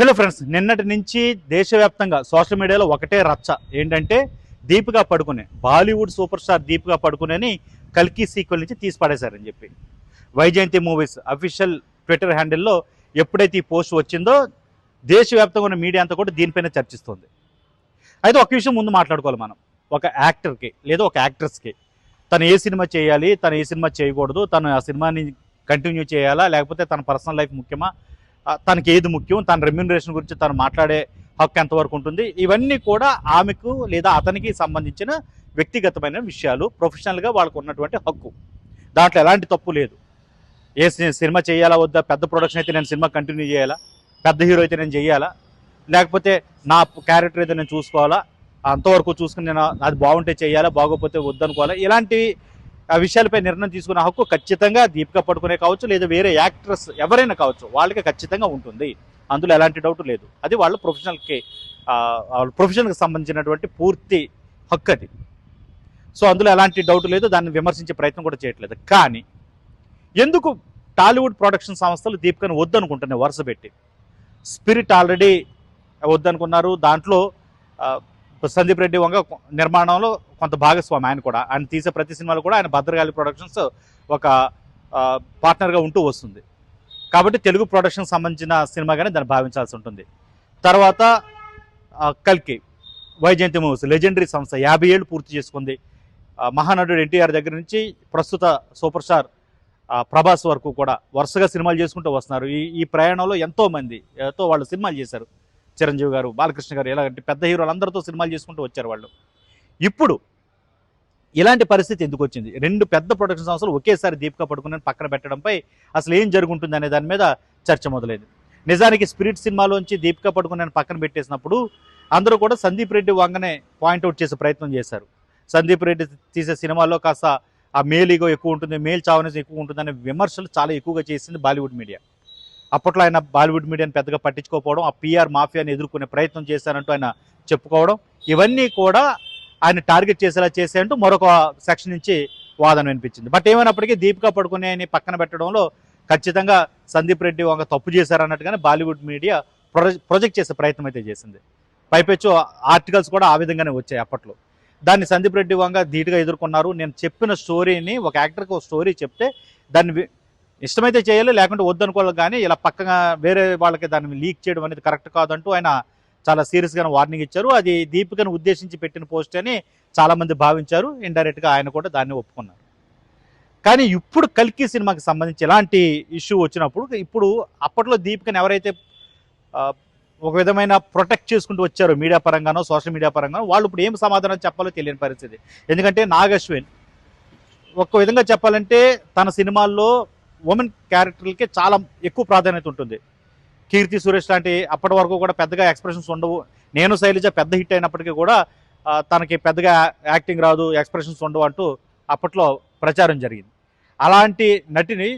Hello friends నిన్నటి నుంచి దేశవ్యాప్తంగా సోషల్ మీడియాలో ఒకటే రచ్చ. ఏంటంటే Deepika Padukone Bollywood super star Deepika పడుకునేని కల్కి సీక్వెల్ నుంచి తీసి పడేశారని చెప్పి. వైజయంతి మూవీస్ అఫీషియల్ ట్విట్టర్ హ్యాండిల్లో ఎప్పుడైతే ఈ పోస్ట్ వచ్చిందో దేశవ్యాప్తంగా ఉన్న మీడియా అంతా కూడా దీనిపైన చర్చిస్తుంది. అయితే ఒక విషయం ముందు మాట్లాడుకోవాలి మనం. ఒక యాక్టర్కి లేదా ఒక యాక్ట్రెస్కి తను ఏ సినిమా చేయాలి తను ఏ సినిమా చేయకూడదు తను ఆ సినిమాని కంటిన్యూ చేయాలా లేకపోతే తన పర్సనల్ లైఫ్ ముఖ్యమా తనకి ఏది ముఖ్యం తన రెమ్యూనరేషన్ గురించి తను మాట్లాడే హక్కు ఎంతవరకు ఉంటుంది ఇవన్నీ కూడా ఆమెకు లేదా అతనికి సంబంధించిన వ్యక్తిగతమైన విషయాలు ప్రొఫెషనల్గా వాళ్ళకు ఉన్నటువంటి హక్కు. దాంట్లో ఎలాంటి తప్పు లేదు. ఏ సినిమా చేయాలా వద్దా? పెద్ద ప్రొడక్షన్ అయితే నేను సినిమా కంటిన్యూ చేయాలా? పెద్ద హీరో అయితే నేను చేయాలా? లేకపోతే నా క్యారెక్టర్ అయితే నేను చూసుకోవాలా? అంతవరకు చూసుకుని నేను అది బాగుంటే చేయాలా? బాగోకపోతే వద్దనుకోవాలా? ఇలాంటి ఆ విషయాలపై నిర్ణయం తీసుకునే హక్కు ఖచ్చితంగా దీపిక పడుకునే కావచ్చు లేదా వేరే యాక్ట్రెస్ ఎవరైనా కావచ్చు వాళ్ళకి ఖచ్చితంగా ఉంటుంది. అందులో ఎలాంటి డౌట్ లేదు. అది వాళ్ళ ప్రొఫెషనల్కి వాళ్ళ ప్రొఫెషన్కి సంబంధించినటువంటి పూర్తి హక్కు అది. సో అందులో ఎలాంటి డౌట్ లేదు. దాన్ని విమర్శించే ప్రయత్నం కూడా చేయట్లేదు. కానీ ఎందుకు టాలీవుడ్ ప్రొడక్షన్ సంస్థలు దీపికను వద్దనుకుంటున్నాయి వరుస పెట్టి? స్పిరిట్ ఆల్రెడీ వద్దనుకున్నారు. దాంట్లో సందీప్ రెడ్డి వంగ నిర్మాణంలో కొంత భాగస్వామి ఆయన కూడా. ఆయన తీసే ప్రతి సినిమాలో కూడా ఆయన భద్రగాలి ప్రొడక్షన్స్ ఒక పార్ట్నర్గా ఉంటూ వస్తుంది. కాబట్టి తెలుగు ప్రొడక్షన్ సంబంధించిన సినిమాగానే దాన్ని భావించాల్సి ఉంటుంది. తర్వాత కల్కి వైజయంతి మూవీస్ లెజెండరీ సంస్థ యాభై ఏళ్ళు పూర్తి చేసుకుంది. మహానటుడు ఎన్టీఆర్ దగ్గర నుంచి ప్రస్తుత సూపర్ స్టార్ ప్రభాస్ వరకు కూడా వరుసగా సినిమాలు చేసుకుంటూ వస్తున్నారు. ఈ ఈ ప్రయాణంలో ఎంతోమంది ఎంతో వాళ్ళు సినిమాలు చేశారు. చిరంజీవి గారు బాలకృష్ణ గారు ఇలాంటి పెద్ద హీరోలు అందరితో సినిమాలు చేసుకుంటూ వచ్చారు వాళ్ళు. ఇప్పుడు ఇలాంటి పరిస్థితి ఎందుకు వచ్చింది? రెండు పెద్ద ప్రొడక్షన్ సంస్థలు ఒకేసారి దీపిక పడుకుని పక్కన పెట్టడంపై అసలు ఏం జరుగుంటుంది అనే దాని మీద చర్చ మొదలైంది. నిజానికి స్పిరిట్ సినిమాలోంచి దీపిక పడుకుని పక్కన పెట్టేసినప్పుడు అందరూ కూడా సందీప్ రెడ్డి వంగనే పాయింట్అవుట్ చేసే ప్రయత్నం చేశారు. సందీప్ రెడ్డి తీసే సినిమాల్లో కాస్త ఆ మేల్ ఈగో ఎక్కువ ఉంటుంది మేల్ చావనేసి ఎక్కువ ఉంటుంది అనే విమర్శలు చాలా ఎక్కువగా చేసింది బాలీవుడ్ మీడియా. అప్పట్లో ఆయన బాలీవుడ్ మీడియాని పెద్దగా పట్టించుకోకపోవడం ఆ పిఆర్ మాఫియాని ఎదుర్కొనే ప్రయత్నం చేశారంటూ ఆయన చెప్పుకోవడం ఇవన్నీ కూడా ఆయన టార్గెట్ చేసేలా చేసేయంటూ మరొక సెక్షన్ నుంచి వాదన వినిపించింది. బట్ ఏమైనప్పటికీ దీపికా పడుకునే అని పక్కన పెట్టడంలో ఖచ్చితంగా సందీప్ రెడ్డి వంగ తప్పు చేశారన్నట్టుగానే బాలీవుడ్ మీడియా ప్రొజెక్ట్ చేసే ప్రయత్నం అయితే చేసింది. పైపెచ్చు ఆర్టికల్స్ కూడా ఆ విధంగానే వచ్చాయి అప్పట్లో. దాన్ని సందీప్ రెడ్డి వంగ ధీటుగా ఎదుర్కొన్నారు. నేను చెప్పిన స్టోరీని ఒక యాక్టర్కి ఒక స్టోరీ చెప్తే దాన్ని ఇష్టమైతే చేయాలి లేకుంటే వద్దనుకోవాలి. కానీ ఇలా పక్కగా వేరే వాళ్ళకి దాన్ని లీక్ చేయడం అనేది కరెక్ట్ కాదంటూ ఆయన చాలా సీరియస్గా వార్నింగ్ ఇచ్చారు. అది దీపికను ఉద్దేశించి పెట్టిన పోస్ట్ అని చాలామంది భావించారు. ఇండైరెక్ట్గా ఆయన కూడా దాన్ని ఒప్పుకున్నారు. కానీ ఇప్పుడు కల్కి సినిమాకి సంబంధించి ఎలాంటి ఇష్యూ వచ్చినప్పుడు ఇప్పుడు అప్పట్లో దీపికను ఎవరైతే ఒక విధమైన ప్రొటెక్ట్ చేసుకుంటూ వచ్చారు మీడియా పరంగానో సోషల్ మీడియా పరంగానో వాళ్ళు ఇప్పుడు ఏం సమాధానం చెప్పాలో తెలియని పరిస్థితి. ఎందుకంటే నాగ్ అశ్విన్ ఒక విధంగా చెప్పాలంటే తన సినిమాల్లో ఉమెన్ క్యారెక్టర్లకి చాలా ఎక్కువ ప్రాధాన్యత ఉంటుంది. కీర్తి సురేష్ లాంటి అప్పటి వరకు కూడా పెద్దగా ఎక్స్ప్రెషన్స్ ఉండవు. నేను శైలజ పెద్ద హిట్ అయినప్పటికీ కూడా తనకి పెద్దగా యాక్టింగ్ రాదు ఎక్స్ప్రెషన్స్ ఉండవు అంటూ అప్పట్లో ప్రచారం జరిగింది. అలాంటి నటిని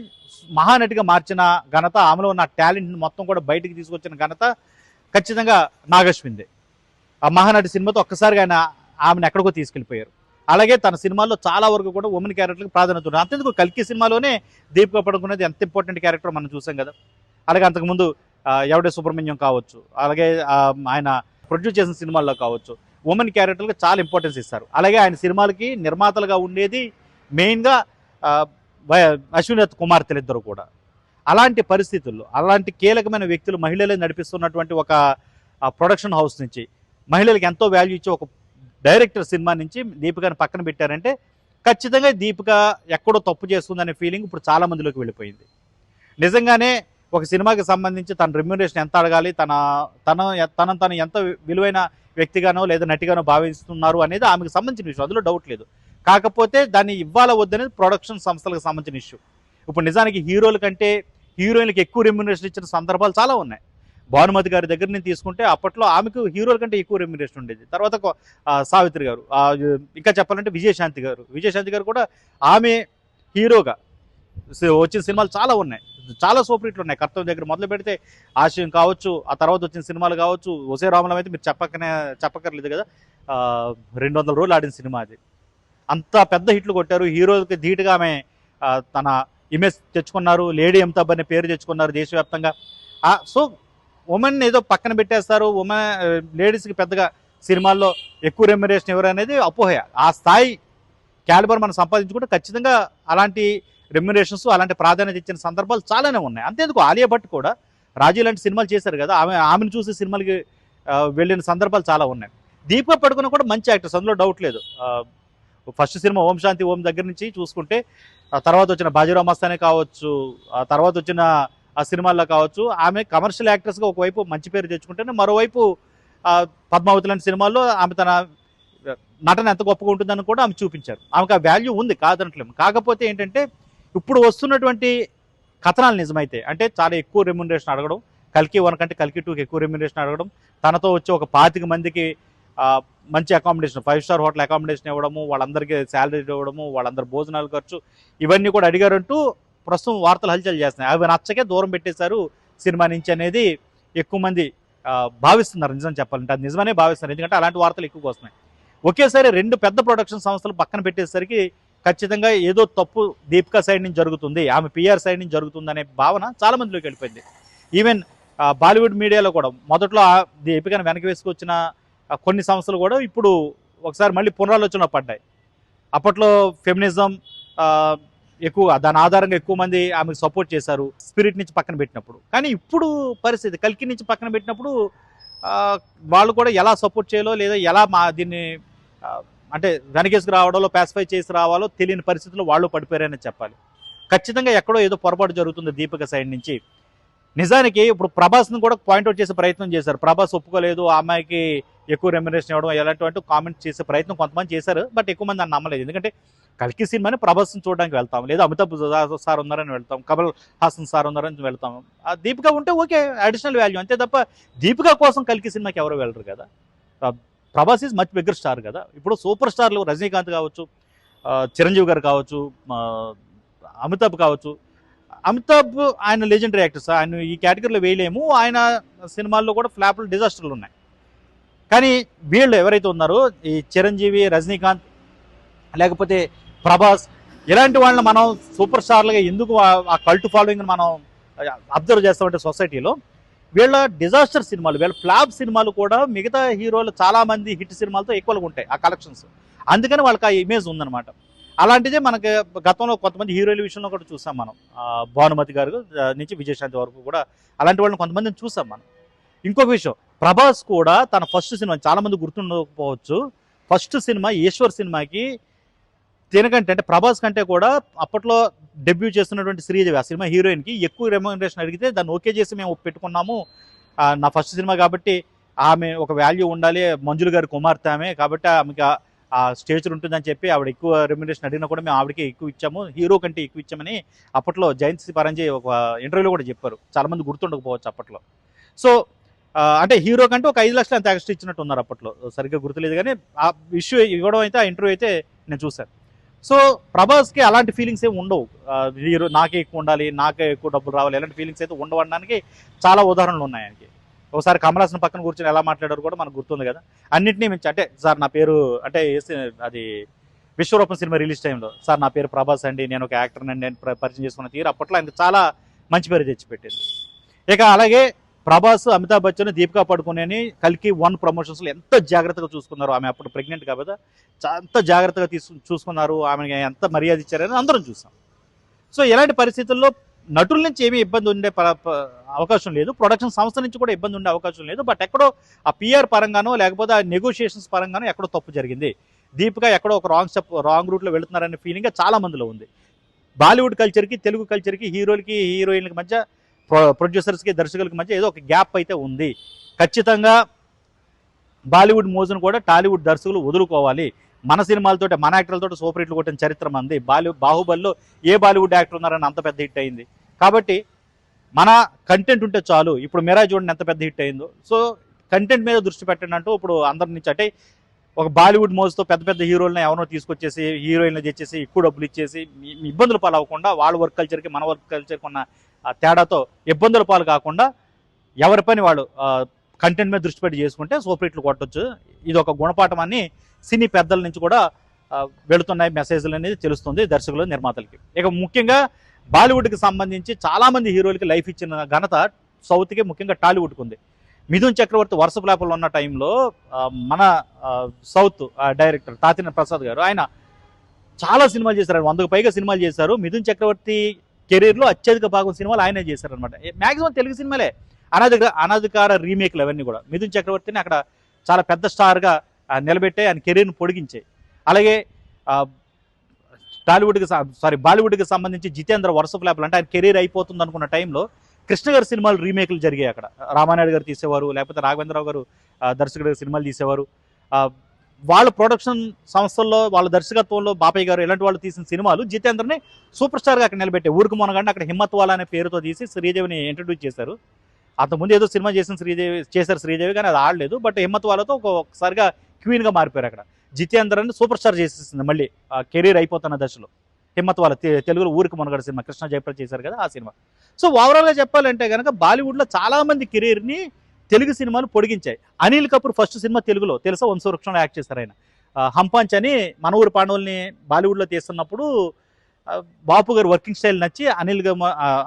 మహానటిగా మార్చిన ఘనత ఆమెలో ఉన్న టాలెంట్ని మొత్తం కూడా బయటికి తీసుకొచ్చిన ఘనత ఖచ్చితంగా నాగశ్విందే. ఆ మహానటి సినిమాతో ఒక్కసారిగా ఆయన ఆమెను ఎక్కడికో తీసుకెళ్ళిపోయారు. అలాగే తన సినిమాల్లో చాలా వరకు కూడా ఉమెన్ క్యారెక్టర్కి ప్రాధాన్యత ఉంది. అంతేందుకు కల్కి సినిమాలోనే దీపిక పడుకునేది ఎంత ఇంపార్టెంట్ క్యారెక్టర్ మనం చూసాం కదా. అలాగే అంతకుముందు ఎవడే సుబ్రహ్మణ్యం కావచ్చు అలాగే ఆయన ప్రొడ్యూస్ చేసిన సినిమాల్లో కావచ్చు ఉమెన్ క్యారెక్టర్కి చాలా ఇంపార్టెన్స్ ఇస్తారు. అలాగే ఆయన సినిమాలకి నిర్మాతలుగా ఉండేది మెయిన్గా వై- అశ్వినత్ కుమార్తెలు ఇద్దరు కూడా. అలాంటి పరిస్థితుల్లో అలాంటి కీలకమైన వ్యక్తులు మహిళలే నడిపిస్తున్నటువంటి ఒక ప్రొడక్షన్ హౌస్ నుంచి మహిళలకు ఎంతో వాల్యూ ఇచ్చే ఒక డైరెక్టర్ సినిమా నుంచి దీపికను పక్కన పెట్టారంటే ఖచ్చితంగా దీపిక ఎక్కడో తప్పు చేస్తుందనే ఫీలింగ్ ఇప్పుడు చాలా మందిలోకి వెళ్ళిపోయింది. నిజంగానే ఒక సినిమాకి సంబంధించి తన రెమ్యునరేషన్ ఎంత అడగాలి తన తన తన తను ఎంత విలువైన వ్యక్తిగానో లేదా నటిగానో భావిస్తున్నారు అనేది ఆమెకు సంబంధించిన విషయం అందులో డౌట్ లేదు. కాకపోతే దాన్ని ఇవ్వాల వద్దనేది ప్రొడక్షన్ సంస్థలకు సంబంధించిన ఇష్యూ ఇప్పుడు నిజానికి హీరోల కంటే హీరోయిన్లకు ఎక్కువ రెమ్యునరేషన్ ఇచ్చిన సందర్భాలు చాలా ఉన్నాయి. భానుమతి గారి దగ్గర నుంచి తీసుకుంటే అప్పట్లో ఆమెకు హీరోల కంటే ఎక్కువ రెమ్యునేషన్ ఉండేది. తర్వాత సావిత్రి గారు ఇంకా చెప్పాలంటే విజయశాంతి గారు. విజయశాంతి గారు కూడా ఆమె హీరోగా వచ్చిన సినిమాలు చాలా ఉన్నాయి. చాలా సూపర్ హిట్లు ఉన్నాయి. కర్తవ్యం దగ్గర మొదలు పెడితే ఆశయం కావచ్చు ఆ తర్వాత వచ్చిన సినిమాలు కావచ్చు ఒసే రామలం అయితే మీరు చెప్పకనే చెప్పక్కర్లేదు కదా. రెండు వందల రోజులు ఆడిన సినిమా అది. అంత పెద్ద హిట్లు కొట్టారు. హీరోలకి ధీటుగా ఆమె తన ఇమేజ్ తెచ్చుకున్నారు. లేడీ అమితాబ్ అనే పేరు తెచ్చుకున్నారు దేశవ్యాప్తంగా. సో ఉమెన్ ఏదో పక్కన పెట్టేస్తారు ఉమెన్ లేడీస్కి పెద్దగా సినిమాల్లో ఎక్కువ రెమ్యురేషన్ ఎవరు అనేది అపోహయ ఆ స్థాయి క్యాలిబర్ మనం సంపాదించుకుంటే ఖచ్చితంగా అలాంటి రెమ్యురేషన్స్ అలాంటి ప్రాధాన్యత ఇచ్చిన సందర్భాలు చాలానే ఉన్నాయి. అంతేందుకు ఆలియా భట్ కూడా రాజీ లాంటి సినిమాలు చేశారు కదా ఆమె ఆమెను చూసి సినిమాలకి వెళ్ళిన సందర్భాలు చాలా ఉన్నాయి. దీపిక పడుకున్న కూడా మంచి యాక్టర్స్ అందులో డౌట్ లేదు. ఫస్ట్ సినిమా ఓం శాంతి ఓం దగ్గర నుంచి చూసుకుంటే తర్వాత వచ్చిన బాజీరావు మస్తానే కావచ్చు ఆ తర్వాత వచ్చిన ఆ సినిమాల్లో కావచ్చు. ఆమె కమర్షియల్ యాక్ట్రెస్గా ఒకవైపు మంచి పేరు తెచ్చుకుంటేనే మరోవైపు పద్మావతి లాంటి సినిమాల్లో ఆమె తన నటన ఎంత గొప్పగా ఉంటుందని కూడా ఆమె చూపించారు. ఆమెకు ఆ వాల్యూ ఉంది కాదనట్లేము. కాకపోతే ఏంటంటే ఇప్పుడు వస్తున్నటువంటి కథనాలు నిజమైతే అంటే చాలా ఎక్కువ రెమ్యునరేషన్ అడగడం కల్కి వన్ కంటే కల్కి టూకి ఎక్కువ రెమ్యునరేషన్ అడగడం తనతో వచ్చి ఒక పాతిక మందికి మంచి accommodation five star hotel accommodation ఇవ్వడము వాళ్ళందరికీ శాలరీ ఇవ్వడము వాళ్ళందరి భోజనాలు ఖర్చు ఇవన్నీ కూడా అడిగారంటూ ప్రస్తుతం వార్తలు హల్చల్ చేస్తున్నాయి. అవి నచ్చకే దూరం పెట్టేశారు సినిమా నుంచి అనేది ఎక్కువ మంది భావిస్తున్నారు. నిజం చెప్పాలంటే అది నిజమనే భావిస్తున్నారు. ఎందుకంటే అలాంటి వార్తలు ఎక్కువగా వస్తున్నాయి. ఒకేసారి రెండు పెద్ద ప్రొడక్షన్ సంస్థలు పక్కన పెట్టేసరికి ఖచ్చితంగా ఏదో తప్పు దీపికా సైడ్ నుంచి జరుగుతుంది ఆమె పిఆర్ సైడ్ నుంచి జరుగుతుంది అనే భావన చాలా మందిలోకి వెళ్ళిపోయింది. ఈవెన్ బాలీవుడ్ మీడియాలో కూడా మొదట్లో దీపికను వెనక వేసుకొచ్చిన కొన్ని సంస్థలు కూడా ఇప్పుడు ఒకసారి మళ్ళీ పునరాలోచన పడ్డాయి. అప్పట్లో ఫెమినిజం ఎక్కువ దాని ఆధారంగా ఎక్కువ మంది ఆమెకు సపోర్ట్ చేశారు స్పిరిట్ నుంచి పక్కన పెట్టినప్పుడు. కానీ ఇప్పుడు పరిస్థితి కల్కి నుంచి పక్కన పెట్టినప్పుడు వాళ్ళు కూడా ఎలా సపోర్ట్ చేయాలో లేదా ఎలా మా దీన్ని అంటే వెనకేసుకు రావడంలో పాసిఫై చేసి రావాలో తెలియని పరిస్థితుల్లో వాళ్ళు పడిపోయారని చెప్పాలి. ఖచ్చితంగా ఎక్కడో ఏదో పొరపాటు జరుగుతుంది దీపిక సైడ్ నుంచి. నిజానికి ఇప్పుడు ప్రభాస్ని కూడా పాయింట్అవుట్ చేసే ప్రయత్నం చేశారు. ప్రభాస్ ఒప్పుకోలేదు ఆ అమ్మాయికి ఎక్కువ రెమ్యునేషన్ ఇవ్వడం ఎలాంటి కామెంట్ చేసే ప్రయత్నం కొంతమంది చేశారు బట్ ఎక్కువ మంది దాన్ని నమ్మలేదు. ఎందుకంటే కల్కి సినిమాని ప్రభాస్ని చూడడానికి వెళ్తాం. లేదా అమితాబ్ సార్ ఉన్నారని వెళ్తాం. కమల్ హాసన్ సార్ ఉన్నారని వెళ్తాం. ఆ దీపిక ఉంటే ఓకే అడిషనల్ వాల్యూ అంతే తప్ప దీపిక కోసం కల్కి సినిమాకి ఎవరు వెళ్ళరు కదా. Prabhas is much bigger star కదా. ఇప్పుడు సూపర్ స్టార్లు రజనీకాంత్ కావచ్చు చిరంజీవి గారు కావచ్చు అమితాబ్ కావచ్చు. అమితాబ్ ఆయన లెజెండరీ యాక్టర్స్ ఆయన ఈ కేటగిరీలో వేయలేము. ఆయన సినిమాల్లో కూడా ఫ్లాప్లు డిజాస్టర్లు ఉన్నాయి. కానీ వీళ్ళు ఎవరైతే ఉన్నారో ఈ చిరంజీవి రజనీకాంత్ లేకపోతే ప్రభాస్ ఇలాంటి వాళ్ళని మనం సూపర్ స్టార్లుగా ఎందుకు ఆ- కల్ట్ ఫాలోయింగ్ మనం అబ్జర్వ్ చేస్తామంటే సొసైటీలో వీళ్ళ డిజాస్టర్ సినిమాలు వీళ్ళ ఫ్లాప్ సినిమాలు కూడా మిగతా హీరోలు చాలామంది హిట్ సినిమాలతో ఈక్వల్గా ఉంటాయి ఆ కలెక్షన్స్ అందుకని వాళ్ళకి ఆ ఇమేజ్ ఉందన్నమాట. అలాంటిదే మనకి గతంలో కొంతమంది హీరోయిల విషయంలో కూడా చూసాం మనం. భానుమతి గారు నుంచి విజయశాంతి వరకు కూడా అలాంటి వాళ్ళని కొంతమందిని చూసాం మనం. ఇంకొక విషయం ప్రభాస్ కూడా తన ఫస్ట్ సినిమా చాలామంది గుర్తుండకపోవచ్చు ఫస్ట్ సినిమా ఈశ్వర్ సినిమాకి దీనికంటే అంటే ప్రభాస్ కంటే కూడా అప్పట్లో డెబ్యూ చేస్తున్నటువంటి శ్రీదేవి ఆ సినిమా హీరోయిన్కి ఎక్కువ రెమ్యూనరేషన్ అడిగితే దాన్ని ఓకే చేసి మేము పెట్టుకున్నాము. నా ఫస్ట్ సినిమా కాబట్టి ఆమె ఒక వాల్యూ ఉండాలి మంజులు గారి కుమార్తె ఆమె కాబట్టి ఆమెకి ఆ- ఆ స్టేచర్ ఉంటుందని చెప్పి ఆవిడ ఎక్కువ రెమ్యునరేషన్ అడిగినా కూడా మేము ఆవిడకి ఎక్కువ ఇచ్చాము. హీరో కంటే ఎక్కువ ఇచ్చామని అప్పట్లో జయంతి పరంజీ ఒక ఇంటర్వ్యూలో కూడా చెప్పారు. చాలామంది గుర్తుండకపోవచ్చు అప్పట్లో. సో అంటే హీరో కంటే ఒక ఐదు లక్షలు అంత ఎక్స్ట్రా ఇచ్చినట్టు ఉన్నారు అప్పట్లో. సరిగ్గా గుర్తులేదు కానీ ఆ ఇష్యూ ఇవ్వడం అయితే ఆ ఇంటర్వ్యూ అయితే నేను చూశాను. సో ప్రభాస్కి అలాంటి ఫీలింగ్స్ ఏమి ఉండవు. ఆ, హీరో నాకే ఎక్కువ ఉండాలి నాకే ఎక్కువ డబ్బులు రావాలి ఎలాంటి ఫీలింగ్స్ అయితే ఉండవడానికి చాలా ఉదాహరణలు ఉన్నాయి ఆయనకి. ఒకసారి కమల్ పక్కన కూర్చొని ఎలా మాట్లాడారు కూడా మనకు గుర్తుంది కదా. అన్నింటినీ మించి అంటే సార్ నా పేరు అంటే అది విశ్వరూపం సినిమా రిలీజ్ టైంలో సార్ నా పేరు ప్రభాస్ అండి నేను ఒక యాక్టర్ అండి నేను పరిచయం చేసుకున్న తీరు అప్పట్లో ఆయనకు చాలా మంచి పేరు తెచ్చిపెట్టింది. ఇక అలాగే ప్రభాస్ అమితాబ్ బచ్చన్ దీపికా పడుకునేని కల్కి వన్ ప్రమోషన్స్లో ఎంత జాగ్రత్తగా చూసుకున్నారు ఆమె అప్పుడు ప్రెగ్నెంట్ కాబట్టి ఎంత జాగ్రత్తగా తీసు చూసుకున్నారు ఆమె ఎంత మర్యాద ఇచ్చారని అందరం చూసాం. సో ఇలాంటి పరిస్థితుల్లో నటుల నుంచి ఏమీ ఇబ్బంది ఉండే ప- అవకాశం లేదు. ప్రొడక్షన్ సంస్థ నుంచి కూడా ఇబ్బంది ఉండే అవకాశం లేదు. బట్ ఎక్కడో ఆ పిఆర్ పరంగానో లేకపోతే ఆ నెగోషియేషన్స్ పరంగానో ఎక్కడో తప్పు జరిగింది. దీపిక ఎక్కడో ఒక రాంగ్ స్టెప్ రాంగ్ రూట్లో వెళుతున్నారనే ఫీలింగ్ చాలా మందిలో ఉంది. బాలీవుడ్ కల్చర్కి తెలుగు కల్చర్కి హీరోలకి హీరోయిన్లకి మధ్య ప్రొడ్యూసర్స్కి దర్శకులకి మధ్య ఏదో ఒక గ్యాప్ అయితే ఉంది. ఖచ్చితంగా బాలీవుడ్ మోజును కూడా టాలీవుడ్ దర్శకులు వదులుకోవాలి. మన సినిమాలతో మన యాక్టర్లతో సూపర్ హిట్లు కొట్టిన చరిత్ర మంది. బాలీ బాహుబలిలో ఏ బాలీవుడ్ యాక్టర్ ఉన్నారని అంత పెద్ద హిట్ అయింది. కాబట్టి మన కంటెంట్ ఉంటే చాలు. ఇప్పుడు మిరా చూడండి ఎంత పెద్ద హిట్ అయిందో. సో కంటెంట్ మీద దృష్టి పెట్టండి అంటూ ఇప్పుడు అందరి నుంచి అంటే ఒక బాలీవుడ్ మోజుతో పెద్ద పెద్ద హీరోలను ఎవరో తీసుకొచ్చేసి హీరోయిన్లు తెచ్చేసి ఎక్కువ డబ్బులు ఇచ్చేసి ఇబ్బందులు పాలవ్వకుండా వాళ్ళ వర్క్ కల్చర్కి మన వర్క్ కల్చర్కి ఉన్న ఆ తేడాతో ఇబ్బందుల పాలు కాకుండా ఎవరి పని వాళ్ళు కంటెంట్ మీద దృష్టి పెట్టి చేసుకుంటే సూపర్ కొట్టచ్చు. కొట్టొచ్చు ఇది ఒక గుణపాఠం అని సినీ పెద్దల నుంచి కూడా వెళుతున్నాయి మెసేజ్లు అనేది తెలుస్తుంది దర్శకులు నిర్మాతలకి. ఇక ముఖ్యంగా బాలీవుడ్కి సంబంధించి చాలామంది హీరోలకి లైఫ్ ఇచ్చిన ఘనత సౌత్కి ముఖ్యంగా టాలీవుడ్కి ఉంది. మిథున్ చక్రవర్తి వరుస ప్లాపుల్లో ఉన్న టైంలో మన సౌత్ ఆ, డైరెక్టర్ తాతిన ప్రసాద్ గారు ఆయన చాలా సినిమాలు చేశారు. వందకు పైగా సినిమాలు చేశారు. మిథున్ చక్రవర్తి కెరీర్లో అత్యధిక భాగం సినిమాలు ఆయనే చేశారనమాట మ్యాక్సిమం తెలుగు సినిమాలే. అనధిక అనధికార రీమేక్లు అవన్నీ కూడా. మిథున్ చక్రవర్తిని అక్కడ చాలా పెద్ద స్టార్గా నిలబెట్టే ఆయన కెరీర్ను పొడిగించాయి. అలాగే టాలీవుడ్కి సారీ బాలీవుడ్కి సంబంధించి జితేంద్ర వరుస ఫ్లాప్లు అంటే ఆయన కెరీర్ అయిపోతుంది అనుకున్న టైంలో కృష్ణ గారి సినిమాలు రీమేక్లు జరిగాయి అక్కడ. రామానాయుడు గారు తీసేవారు లేకపోతే రాఘవేంద్రరావు గారు దర్శకుడు సినిమాలు తీసేవారు. వాళ్ళ ప్రొడక్షన్ సంస్థల్లో వాళ్ళ దర్శకత్వంలో బాపయ్య గారు ఇలాంటి వాళ్ళు తీసిన సినిమాలు జితేంద్రని సూపర్ స్టార్గా అక్కడ నిలబెట్టే ఊరికి మొనగండి అక్కడ హిమ్మత్ వాలా అనే పేరుతో తీసి శ్రీదేవిని ఇంట్రడ్యూస్ చేశారు. అంతకుముందు ఏదో సినిమా చేసిన శ్రీదేవి చేశారు శ్రీదేవి కానీ అది ఆడలేదు బట్ హిమ్మత్ ఒక్కొక్కసారిగా ఒకసారిగా క్వీన్గా మారిపోయారు అక్కడ. జితేంద్రని సూపర్ స్టార్ చేసేసింది మళ్ళీ కెరీర్ అయిపోతున్న దశలో. హిమ్మత్ వాళ్ళ తెలుగులో ఊరికి మొనగడ సినిమా కృష్ణ జయప్రద చేశారు కదా ఆ సినిమా. సో ఓవరాల్గా చెప్పాలంటే కనుక బాలీవుడ్లో చాలామంది కెరీర్ని తెలుగు సినిమాలు పొడిగించాయి. అనిల్ కపూర్ ఫస్ట్ సినిమా తెలుగులో తెలుసా? వంశవృక్షంలో యాక్ట్ చేశారు ఆయన. హంపాంచ్ అని మన ఊరు పాండవుల్ని బాలీవుడ్లో తీస్తున్నప్పుడు బాపు గారు వర్కింగ్ స్టైల్ నచ్చి అనిల్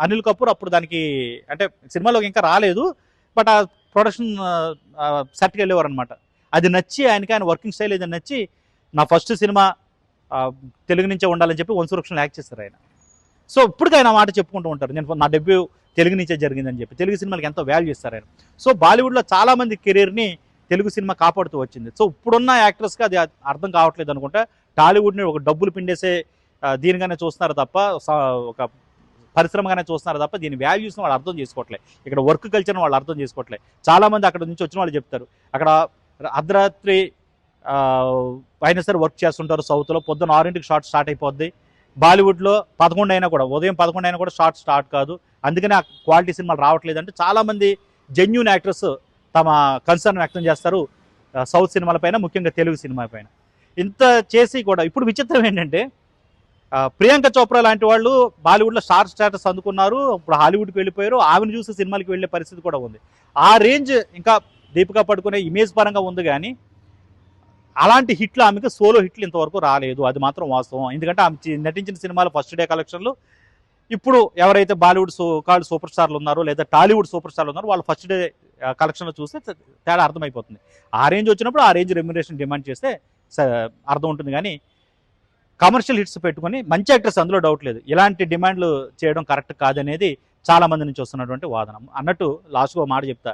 అనిల్ కపూర్ అప్పుడు దానికి అంటే సినిమాలోకి ఇంకా రాలేదు బట్ ఆ ప్రొడక్షన్ సెట్కి వెళ్ళేవారు అనమాట అది నచ్చి ఆయనకి ఆయన వర్కింగ్ స్టైల్ ఏదైనా నచ్చి నా ఫస్ట్ సినిమా తెలుగు నుంచే ఉండాలని చెప్పి వంశవృక్షంలో యాక్ట్ చేశారు ఆయన. సో ఇప్పటికీ ఆయన మాట చెప్పుకుంటూ ఉంటారు. నేను నా డెబ్యూ తెలుగు నుంచే జరిగిందని చెప్పి. తెలుగు సినిమాలకు ఎంతో వాల్యూ ఇస్తారు ఆయన. సో బాలీవుడ్లో చాలామంది కెరీర్ని తెలుగు సినిమా కాపాడుతూ వచ్చింది. సో ఇప్పుడున్న యాక్టర్స్కి అది అర్థం కావట్లేదు అనుకుంటా. టాలీవుడ్ని ఒక డబ్బులు పిండేసే దీనిగానే చూస్తున్నారు తప్ప స- ఒక పరిశ్రమగానే చూస్తున్నారు తప్ప దీని వాల్యూస్ని వాళ్ళు అర్థం చేసుకోవట్లే. ఇక్కడ వర్క్ కల్చర్ని వాళ్ళు అర్థం చేసుకోవట్లే. చాలామంది అక్కడ నుంచి వచ్చిన వాళ్ళు చెప్తారు. అక్కడ అర్ధరాత్రి అయినా సరే వర్క్ చేస్తుంటారు సౌత్లో. పొద్దున్న ఆరింటికి షార్ట్ స్టార్ట్ అయిపోద్ది. బాలీవుడ్లో పదకొండు అయినా కూడా ఉదయం పదకొండు అయినా కూడా షార్ట్ స్టార్ట్ కాదు. అందుకని ఆ క్వాలిటీ సినిమాలు రావట్లేదు అంటే చాలామంది జెన్యున్ యాక్టర్స్ తమ కన్సర్న్ వ్యక్తం చేస్తారు సౌత్ సినిమాలపైన ముఖ్యంగా తెలుగు సినిమా పైన. ఇంత చేసి కూడా ఇప్పుడు విచిత్రం ఏంటంటే ప్రియాంక చోప్రా లాంటి వాళ్ళు బాలీవుడ్లో స్టార్ స్టేటస్ అందుకున్నారు ఇప్పుడు హాలీవుడ్కి వెళ్ళిపోయారు ఆమెను చూసి సినిమాలకి వెళ్ళే పరిస్థితి కూడా ఉంది. ఆ రేంజ్ ఇంకా దీపికా పడుకునే ఇమేజ్ పరంగా ఉంది కానీ అలాంటి హిట్లు ఆమెకు సోలో హిట్లు ఇంతవరకు రాలేదు. అది మాత్రం వాస్తవం. ఎందుకంటే ఆమె నటించిన సినిమాలు ఫస్ట్ డే కలెక్షన్లు. ఇప్పుడు ఎవరైతే బాలీవుడ్ సో కాళ్ళు సూపర్ స్టార్లు ఉన్నారో లేదా టాలీవుడ్ సూపర్ స్టార్లు ఉన్నారో వాళ్ళు ఫస్ట్ డే కలెక్షన్లో చూస్తే తేడా అర్థమైపోతుంది. ఆ రేంజ్ వచ్చినప్పుడు ఆ రేంజ్ రెమ్యునేషన్ డిమాండ్ చేస్తే అర్థం ఉంటుంది కానీ కమర్షియల్ హిట్స్ పెట్టుకొని మంచి యాక్టర్స్ అందులో డౌట్ లేదు. ఇలాంటి డిమాండ్లు చేయడం కరెక్ట్ కాదనేది చాలామంది నుంచి వస్తున్నటువంటి వాదన. అన్నట్టు లాస్ట్గా మాట చెప్తా.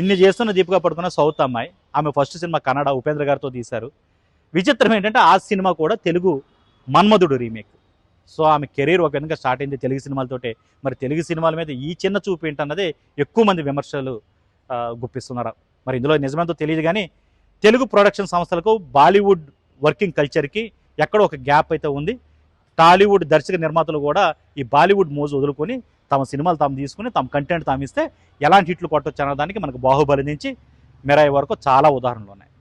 ఇన్ని చేస్తున్న దీపికా పడుకున్న సౌత్ అమ్మాయి. ఆమె ఫస్ట్ సినిమా కన్నడ ఉపేంద్ర గారితో తీశారు. విచిత్రం ఏంటంటే ఆ సినిమా కూడా తెలుగు మన్మధుడు రీమేక్ సో ఆమె కెరీర్ ఒక విధంగా స్టార్ట్ అయింది తెలుగు సినిమాలతోటే. మరి తెలుగు సినిమాల మీద ఈ చిన్న చూపు ఏంటన్నదే ఎక్కువ మంది విమర్శలు గుప్పిస్తున్నారు. మరి ఇందులో నిజమేంతో తెలియదు కానీ తెలుగు ప్రొడక్షన్ సంస్థలకు బాలీవుడ్ వర్కింగ్ కల్చర్కి ఎక్కడో ఒక గ్యాప్ అయితే ఉంది. టాలీవుడ్ దర్శక నిర్మాతలు కూడా ఈ బాలీవుడ్ మోజు వదులుకొని తమ సినిమాలు తాము తీసుకుని తమ కంటెంట్ తాము ఇస్తే ఎలాంటి హిట్లు కొట్టొచ్చు అన్నదానికి మనకు బాహుబలి నుంచి మెరాయి వరకు చాలా ఉదాహరణలు ఉన్నాయి.